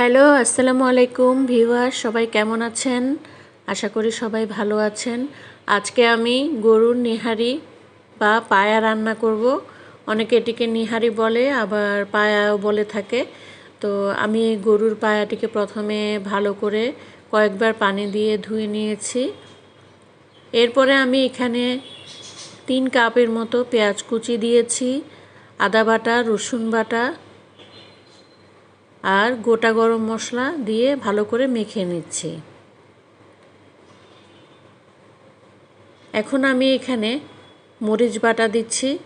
Hello, আসসালামু আলাইকুম viewer সবাই কেমন আছেন? আশা করি সবাই ভালো আছেন। আজকে আমি গরুর নিহারি বা পায়া রান্না করব। অনেকে এটিকে নিহারি বলে, আবার পায়াও বলে থাকে। তো আমি গরুর পায়াটিকে প্রথমে ভালো করে কয়েকবার পানি দিয়ে ধুয়ে নিয়েছি। এরপরে আমি এখানে তিন কাপের মতো পেঁয়াজ কুচি দিয়েছি, আদা বাটা, রসুন বাটা আর গোটা গরম মশলা দিয়ে ভালো করে মেখে নিচ্ছি। এখন আমি এখানে মরিচ বাটা দিচ্ছি।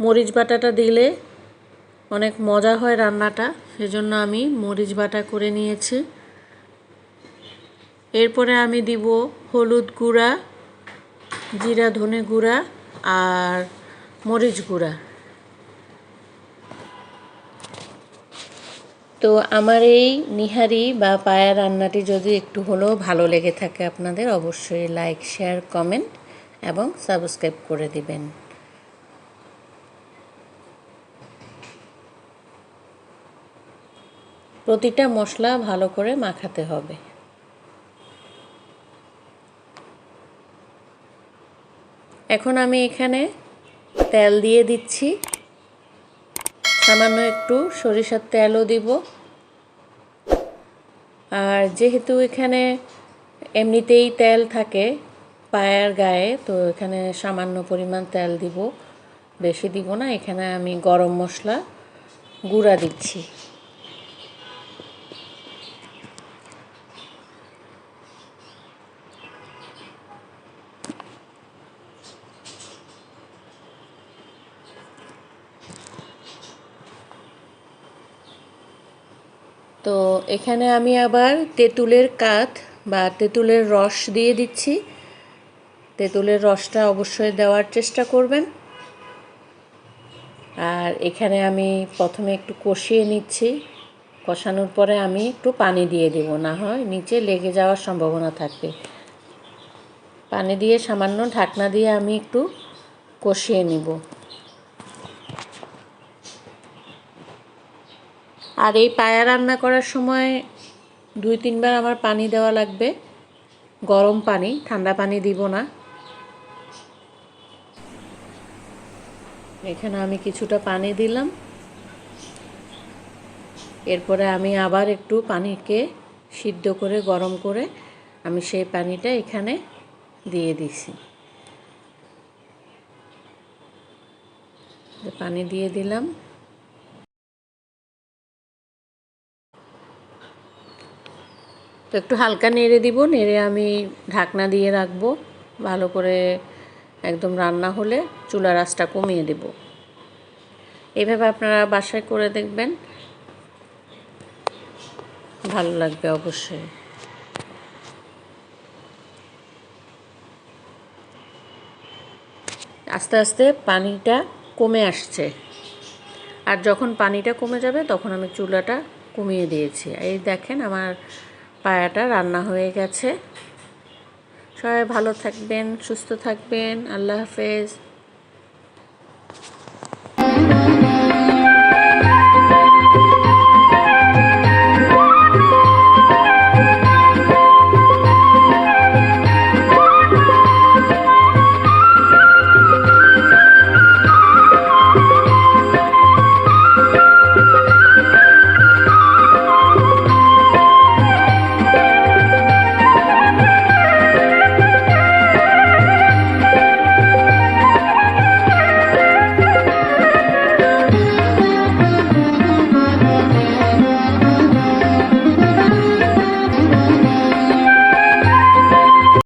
মরিচ বাটাটা দিলে অনেক মজা হয় রান্নাটা, সেজন্য আমি মরিচ বাটা করে নিয়েছি। এরপরে আমি দিব হলুদ গুঁড়া, জিরা ধনে গুঁড়া আর মরিচ গুঁড়া। তো আমার এই নিহারি বা পায়া রান্নাটি যদি একটু হলেও ভালো লেগে থাকে আপনাদের, অবশ্যই লাইক শেয়ার কমেন্ট এবং সাবস্ক্রাইব করে দিবেন। প্রতিটা মশলা ভালো করে মাখাতে হবে। এখন আমি এখানে তেল দিয়ে দিচ্ছি। সামান্য একটু সরিষার তেলও দিব। আর যেহেতু এখানে এমনিতেই তেল থাকে পায়ার গায়ে, তো এখানে সামান্য পরিমাণ তেল দিব। বেশি দিব না, এখানে আমি গরম মশলা গুঁড়া দিচ্ছি। তো এখানে আমি আবার তেঁতুলের কাঠ বা তেঁতুলের রস দিয়ে দিচ্ছি। তেঁতুলের রসটা অবশ্যই দেওয়ার চেষ্টা করবেন। আর এখানে আমি প্রথমে একটু কষিয়ে নিচ্ছি। কষানোর পরে আমি একটু পানি দিয়ে দেব, না হয় নিচে লেগে যাওয়ার সম্ভাবনা থাকবে। পানি দিয়ে সামান্য ঢাকনা দিয়ে আমি একটু কষিয়ে নিব। আর এই পায়া রান্না করার সময় দুই, তিনবার আমার পানি দেওয়া লাগবে। গরম পানি, ঠান্ডা পানি দিব না। এখানে আমি কিছুটা পানি দিলাম। এরপরে আমি আবার একটু পানিকে সিদ্ধ করে, গরম করে আমি সেই পানিটা এখানে দিয়ে দিছি। পানি দিয়ে দিলাম। তো একটু হালকা নেড়ে দিব, নেড়ে আমি ঢাকনা দিয়ে রাখব। ভালো করে একদম রান্না হলে চুলা রাসটা কমিয়ে দেব। এভাবে আপনারা বাসায় করে দেখবেন। ভালো লাগবে অবশ্যই। আস্তে আস্তে পানিটা কমে আসছে। আর যখন পানিটা কমে যাবে তখন আমি চুলাটা কমিয়ে দিয়েছি। এই দেখেন আমার পায়াটা রান্না হয়ে গেছে। সবাই ভালো থাকবেন সুস্থ থাকবেন। আল্লাহ হাফেজ।